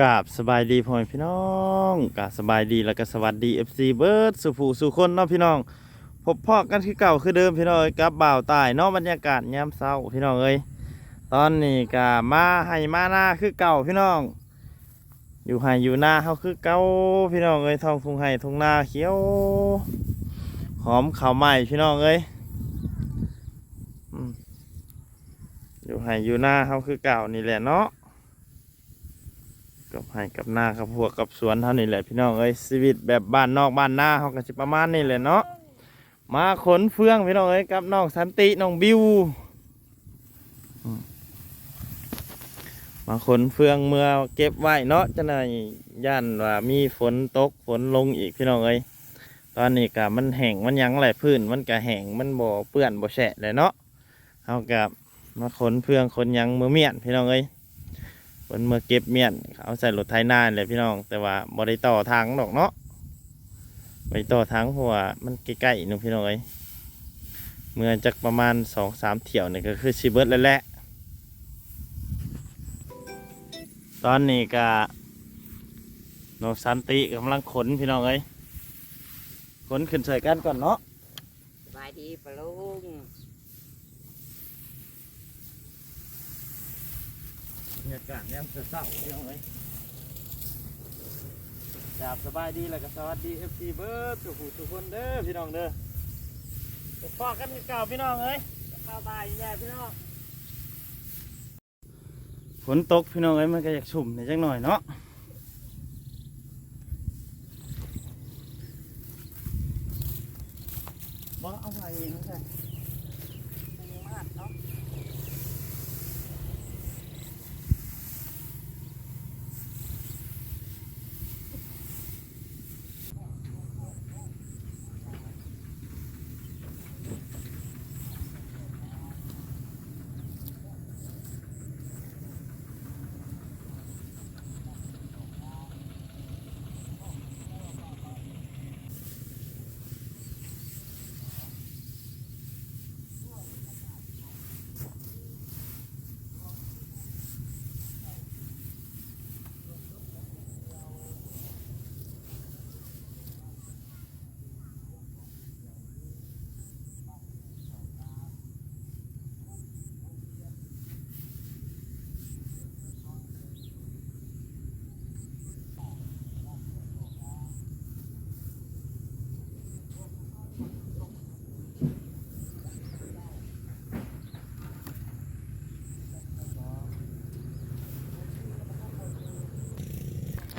กราบสบายดีพ่อพี่น้องกราบสบายดีแล้วก็สวัสดี FC เบิร์ดสุผู้สุคนเนาะพี่น้องพบพ่อกันคือเก่าคือเดิมพี่น้องกับบ่าวตายนาะบรรยากาศยามเช้าพี่น้องเอ้ยตอนนี้ก็มาให้มาหน้าคือเก่าพี่น้อง อยู่ให้อยู่หน้าเฮาคือเก่าพี่น้องเอ้ยท้องทุ่งไห้ทุ่งนาเขียวหอมข้าวใหม่พี่น้องเอ้ยอยู่ให้อยู่หน้าเฮาคือเก่านี่แหละเนาะ กับให้กับหน้ากับพวกกับสวนเท่านี้แหละพี่น้องเอ้ยชีวิตแบบบ้านนอกบ้านหน้าเขาก็จะประมาณนี้แหละเนาะมาขนเฟืองพี่น้องเอ้ยกับน้องสันติน้องบิวมาขนเฟืองเมื่อเก็บไว้เนาะจะหน่อยย่านว่ามีฝนตกฝนลงอีกพี่น้องเอ้ยตอนนี้ก็มันแห้งมันยังไหลพื้นมันก็แห้งมันบ่เปื้อนบ่แฉะเลยเนาะเอากับมาขนเฟืองขนยังมือเมียนพี่น้องเอ้ย เพิ่นเมื่อเก็บเมียนเอาใส่รถไถนาเลยพี่น้อง แต่ว่าบ่ได้ต่อทางดอกเนาะบ่ไปต่อทางเพราะว่ามันใกล้ๆนึงพี่น้องเอ้ยเมื่อจักประมาณสองสามเที่ยวนี่ก็คือสิเบิร์ดแล้วแหละ ตอนนี้ก็โนสันติกำลังขนพี่น้องเอ้ยขนขึ้นใส่กันก่อนเนาะสบายดีปะลุง บรรยากาศยามเช้าๆพี่น้องเอ้ยจาบสบายดีแล้วก็สวัสดีเอฟซีเบิร์ดทุกผู้ทุกคนเด้อพี่น้องเด้อพอกกันเก่าพี่น้องเอ้ยข้าวตายแย่พี่น้องฝนตกพี่น้องเอ้ยมันก็อยากชุ่มในจังหน่อยเนาะ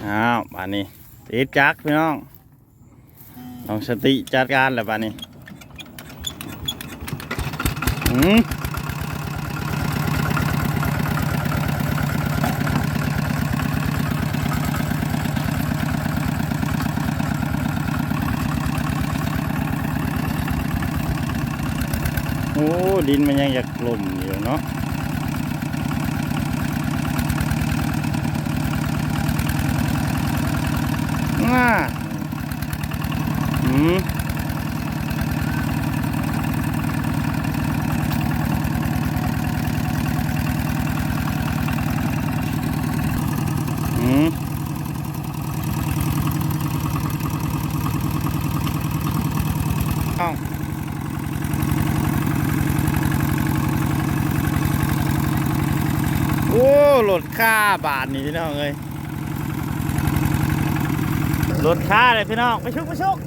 อ้าวบานนี้ติดจักพี่น้องน้องสติจัดการแล้วบานนี้อืมโอ้ ดินมันยังอยากกลุ่มอยู่เนาะ อืมอืมเอ้าโอ้รถค่าบาทนี่พี่น้องเอ้ย รถค่าเลยพี่น้องไปชุกไปชุก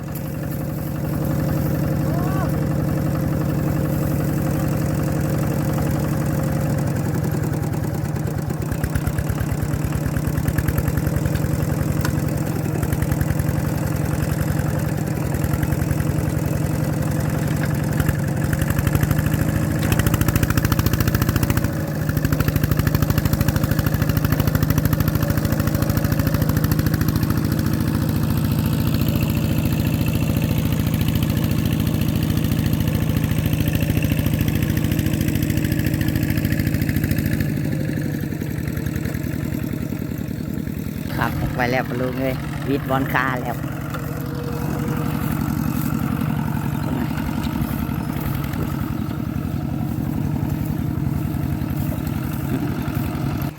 ขับ ไปแล้วปะลุงเลยวิดบอลคาแล้ว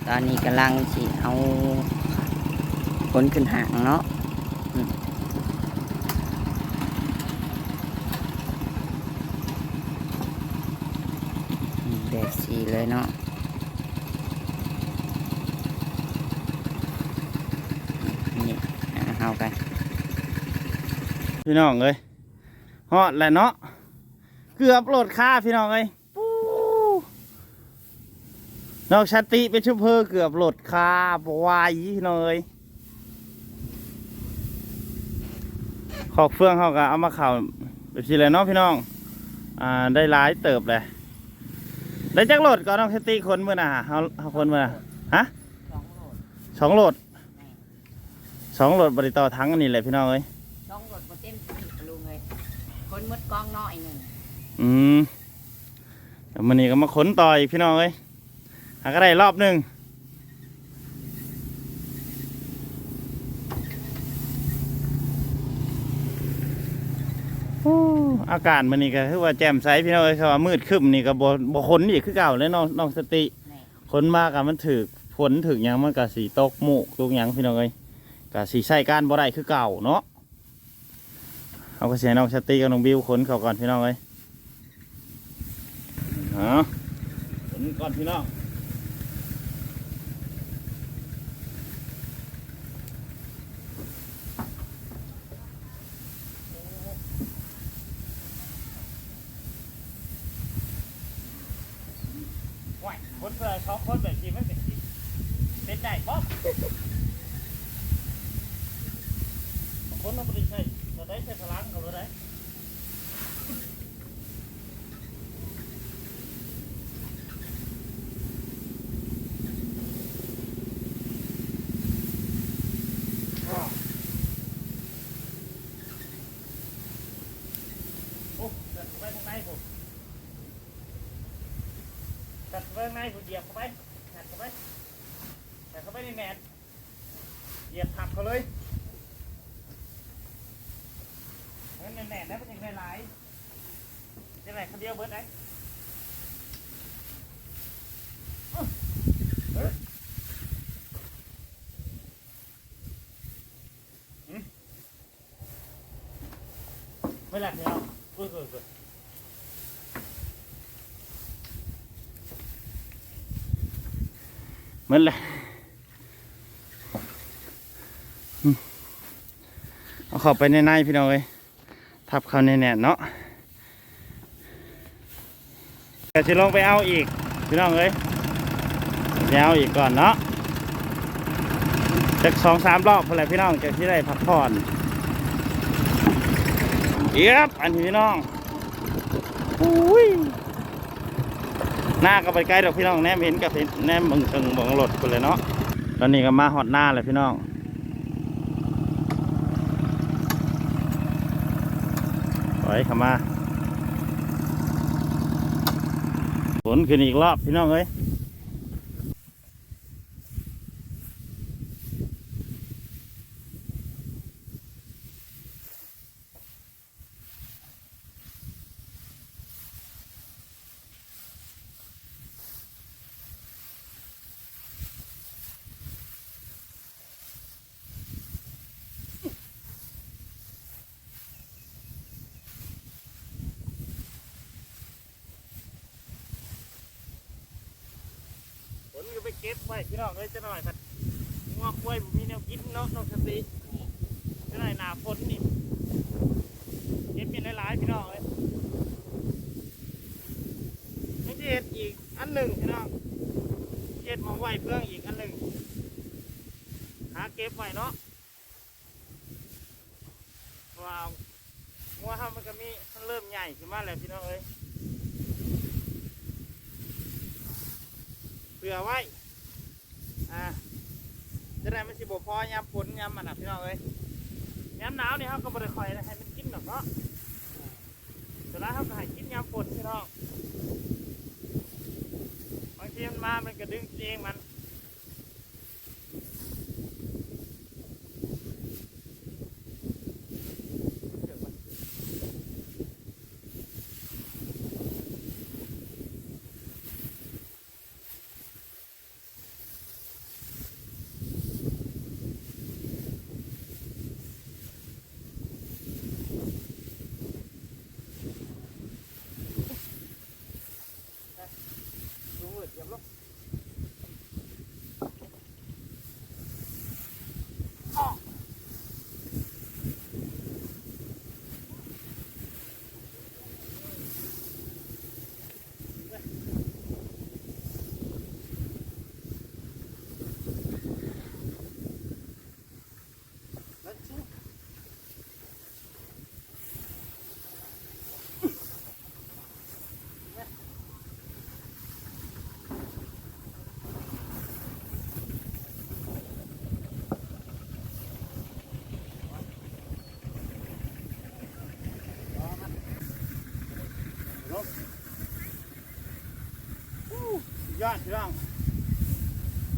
ตอนนี้กำลังสิเอาคนขึ้นหางเนาะแดดสีเลยเนาะนี่เอาเอากัน พี่น้องเอ้ยฮอดแล้วเนาะเกือบโหลดค่าพี่น้องเอ้ยปู๊นอกชาติเป็นชุมเพอเกือบโหลดค่าบไหวายพี่น้องเอ้ยขอกเฟื่องเขาก็เอามาเข่าแบบนี้เลยเนาะพี่น้องอ่าได้หลายเติบเลยได้จักโหลดก่อนน้องชาติคนเมื่อน่ะเขาเขาคนเมื่อน่ะฮะสองโหลดสองโหลดบริต่อทั้งอันนี้เลยพี่น้องเอ้ย ช่องรถโปรเต็มลุงเลย คนมดกองน้อยหนึ่งอืมเดี๋ยวมันนี้ก็มาขนต่ออีกพี่น้องเอ้ยหาก็ได้รอบหนึ่งอ้อากาศมันนี่ก็คือว่าแจ่มใสพี่น้องเอ้ยเขาว่ามืดครึ้มนี่ก็บ่บ่ขนอีกคือเก่าเลยน้องน้องสติขนมากับมันถึกฝนถึกหยังมันก็สีตกหมูกตกหยังพี่น้องเอ้ยก็สีใส่การบ่ได้คือเก่าเนาะ เอาก็เสียน้องสติกับน้องบิวขนเขาก่อนพี่น้องเอ้ยฮะผลก่อนพี่น้องว้ายคนเพื่อสองคนแบบนี้มันเป็นสิเป็นได้ป๊อบคนเราไม่ได้ใช้ เราได้ใช้พลังกับเราได้ โอ้ตัดเข้าไปข้างในผมตัดเข้าไปข้างในผมเหยียบเข้าไปตัดเข้าไปตัดเข้าไปในแหนบเหยียบผักเขาเลยงั้นในแหนบนะมันยังไงหลายจะไหนคนเดียวเบิร์ดไหนอื้อเฮ้ยหืม ไม่หลักเดียว Ui, ui, ui. Mất เลยเอาเข้าไปในในพี่น้องเอ้ยทับเข้าในแหนเนาะเดี๋ยวจะลงไปเอาอีกพี่น้องเอ้ยไปเอาอีกก่อนเนาะจากสองสามรอบเพื่อไรพี่น้องจะที่ได้พักผ่อน เอียบอันนี้พี่น้องอุ้ยหน้าก็ไปใกล้ดอกพี่น้องแนมเห็นกับเห็นแนมบังเอิงบังรถไปเลยเนาะตอนนี้ก็มาหอดหน้าเลยพี่น้องถอยเข้ามาฝนขึ้นอีกรอบพี่น้องเอ้ย ไปเก็บไว้พี่น้องเอ้ยจะหน่อยผัดงอกกล้วยผมมีแนวกินเนาะน้องสติจะหน่อยหนาฝนนี่เก็บเป็นหลายๆพี่น้องเอ้ยไม่เห็ดอีกอันหนึ่งพี่น้องเห็ดหมองไว้เพื่องอีกอันหนึ่งหาเก็บไว้เนาะเพราว่างัวเฮามันก็มีมันเริ่มใหญ่ขึ้นมาแล้วพี่น้องเอ้ย เผื่อไว้ อ่าจะได้มันสิบพอยามฝนยามมันนะพี่น้องเอ้ยยามหนาวนี่เขาก็บริคอยให้มันกินหรอกเนาะแต่ละเขาก็ให้กินยามฝนพี่น้องบางทีมันมา มันก็ดึงเองมัน ยอดพี่น้อง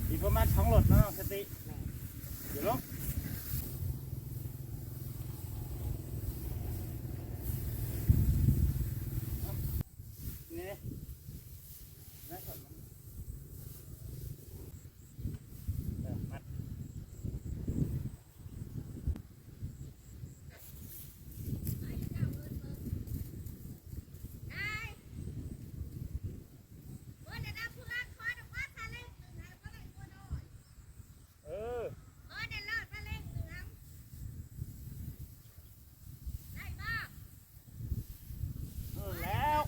อีกประมาณสองหลดเนาะสติเดี๋ยวลงนี่ได้ก่อนมั้งเออมัด เออเออแล้ว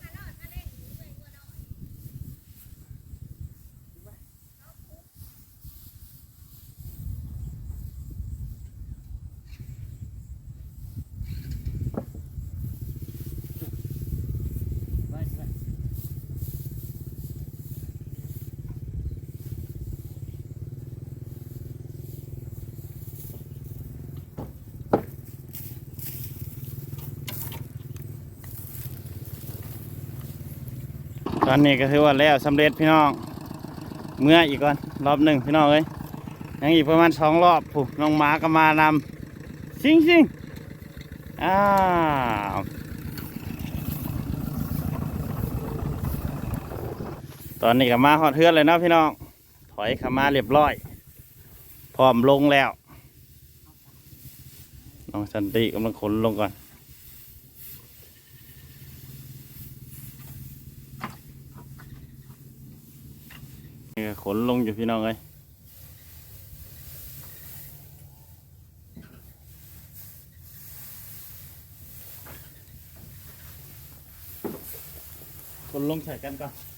ไปไป ตอนนี้ก็ถือว่าแล้วสำเร็จพี่น้อง เมื่ออีกก่อนรอบหนึ่งพี่น้องเอ้ยยังอีกประมาณสองรอบผู้น้องหมาก็มานำซิงซิงอ้าวตอนนี้ก็มาหอดเทือนเลยนะพี่น้องถอยขามาเรียบร้อย พร้อมลงแล้ว น้องสันติกำลังขนลงก่อน ขนลงอยู่พี่น้องเลยขนลงใส่กันก่อน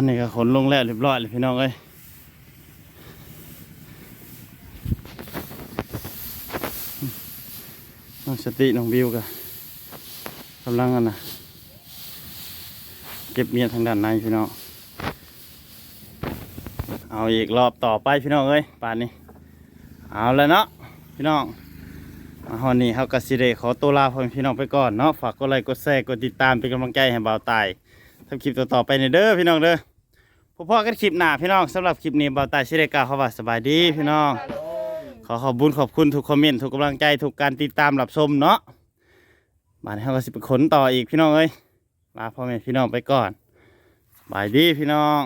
อนนี้ก็ขนลงแล้วเรียบร้อยเลยพี่น้องเอ้ยน้องสติน้องบิวก็กำลังกันนะเก็บเมียทางด้านในพี่น้อง เอาอีกรอบต่อไปพี่น้องเอ้ยป่านนี้ เอาแล้วเนาะพี่น้องมาฮอนนี้เขากสิเดขอตัวลาพ่อพี่น้องไปก่อนเนาะฝากกดไลค์กดแชร์กดติดตามเป็นกำลังใจให้บ่าวตายทำคลิปต่อๆไปในเด้อพี่น้องเด้อ พบพ่อกันคลิปหน้าพี่น้องสำหรับคลิปนี้บ่าวตายชิเดกาขอว่าสบายดีพี่น้อง ขอขอบคุญขอบคุณทุกคอมเมนต์ทุกกำลังใจทุกการติดตามรับชมเนาะมาในเขาก็สิไปขนต่ออีกพี่น้องเอ้ยลาพ่อแม่พี่น้องไปก่อนบายดีพี่น้อง